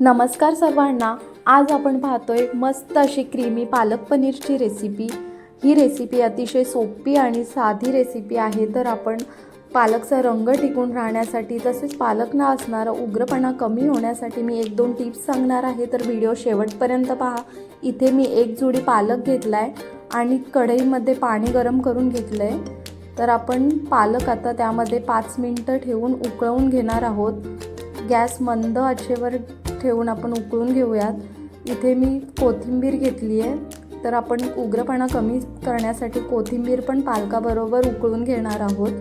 नमस्कार सर्वांना. आज आपण पाहतोय मस्त अशी क्रीमी पालक पनीरची रेसिपी ही रेसिपी अतिशय सोपी आणि साधी रेसिपी आहे. तर आपण पालकचा रंग टिकून राहण्यासाठी तसेच पालक न असणारा उग्रपणा कमी होण्यासाठी मी एक दोन टिप्स सांगणार आहे. तर व्हिडिओ शेवटपर्यंत पहा. इथे मी एक जुडी पालक घेतला आहे आणि कढईमध्ये पाणी गरम करून घेतलं आहे तर आपण पालक आता त्यामध्ये पाच मिनटं ठेवून उकळवून घेणार आहोत. गॅस मंद आचेवर ठेवून आपण उकळून घेऊयात. इथे मी कोथिंबीर घेतली आहे. तर आपण उग्रपणा कमी करण्यासाठी कोथिंबीर पण पालकाबरोबर उकळून घेणार आहोत.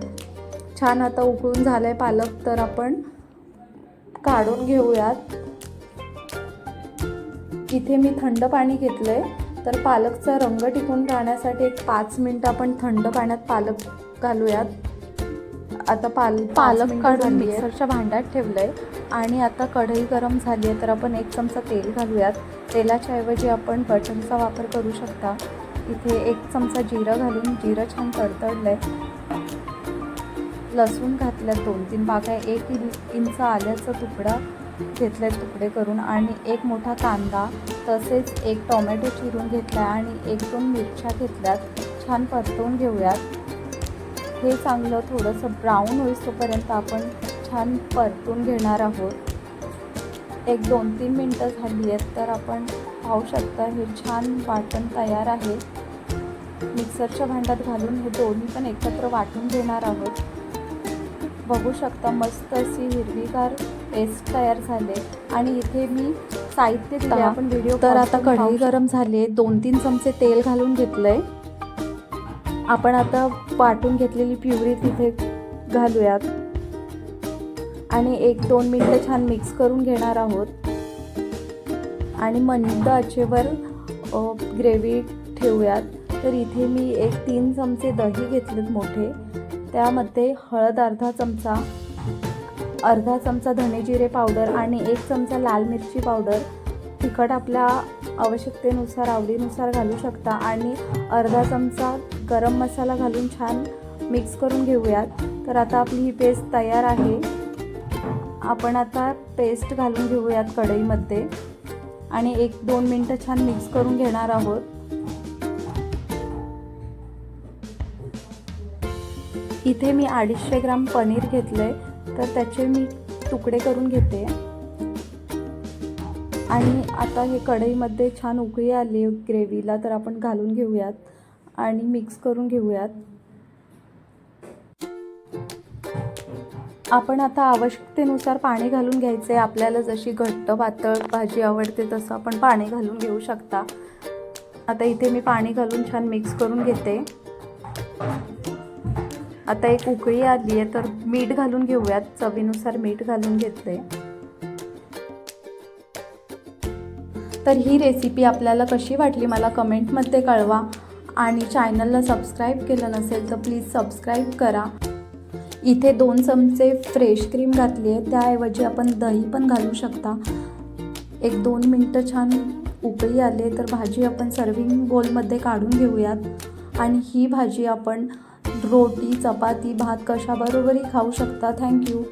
छान आता उकळून झालं आहे पालक तर आपण काढून घेऊयात. इथे मी थंड पाणी घेतलं आहे तर पालकचा रंग टिकून राहण्यासाठी एक पाच मिनटं आपण थंड पाण्यात पालक घालूयात. आता पाल पालक काढून मिक्सरच्या भांड्यात ठेवलं आहे आणि आता कढई गरम झाली आहे तर आपण एक चमचा तेल घालूयात. तेलाच्या ऐवजी आपण बटनचा वापर करू शकता. इथे एक चमचा जिरं घालून जिरं छान तडतडलं आहे लसूण घातल्यात दोन तीन पाकळ्या एक इंच आल्याचा तुकडा घेतलाय तुकडे करून. आणि एक मोठा कांदा तसेच एक टोमॅटो चिरून घेतला आणि एक दोन मिरच्या घेतल्यात. छान परतवून घेऊयात. हे चांगलं थोडंसं ब्राऊन होईस तोपर्यंत आपण छान परतून घेणार आहोत. एक दोन तीन मिनटं झाली आहेत तर आपण पाहू शकता हे छान वाटण तयार आहे. मिक्सरच्या भांड्यात घालून हे दोन्ही पण एकत्र वाटून घेणार आहोत. बघू शकता मस्त अशी हिरवीगार पेस्ट तयार झाले आणि इथे मी साहित्य दिले आपण व्हिडिओ तर आता कढई गरम झाली आहे. दोन तीन चमचे तेल घालून घेतलंय. आपण आता वाटून घेतलेली प्युरी तिथे घालूयात. आणि एक दोन मिनटं छान मिक्स करून घेणार आहोत. आणि मंद आचेवर ग्रेव्ही ठेवूयात. तर इथे मी एक तीन चमचे दही घेतलेत मोठे. त्यामध्ये हळद अर्धा चमचा अर्धा चमचा धने जिरे पावडर आणि एक चमचा लाल मिरची पावडर. तिखट आपल्या आवश्यकतेनुसार आवडीनुसार घालू शकता. आणि अर्धा चमचा गरम मसाला घालून छान मिक्स करून घेऊयात. तर आता आपली ही पेस्ट तयार आहे. आपण आता पेस्ट घालून घेऊयात कढईमध्ये. आणि एक दोन मिनटं छान मिक्स करून घेणार आहोत. इथे मी अडीचशे ग्राम पनीर घेतलं आहे तर त्याचे मी तुकडे करून घेते. आणि आता हे कढईमध्ये छान उकळी आली ग्रेव्हीला तर आपण घालून घेऊयात. आणि मिक्स करून घेऊयात. आपण आता आवश्यकतेनुसार पाणी घालून घ्यायचे. आपल्याला जशी घट्ट पातळ भाजी आवडते तसं आपण पाणी घालून घेऊ शकता. आता इथे मी पाणी घालून छान मिक्स करून घेते. आता एक उकळी आली आहे तर मीठ घालून घेऊयात. चवीनुसार मीठ घालून घेतले. तर ही रेसिपी आपल्याला कशी वाटली मला कमेंटमध्ये कळवा. आणि चॅनलला सबस्क्राईब केलं नसेल तर प्लीज सबस्क्राईब करा. इथे दोन चमचे फ्रेश क्रीम घातली आहे. त्याऐवजी आपण दही पण घालू शकता. एक दोन मिनटं छान उकळी आले तर भाजी आपण सर्विंग बोलमध्ये काढून घेऊयात. आणि ही भाजी आपण रोटी चपाती भात कशाबरोबरही खाऊ शकता. थँक्यू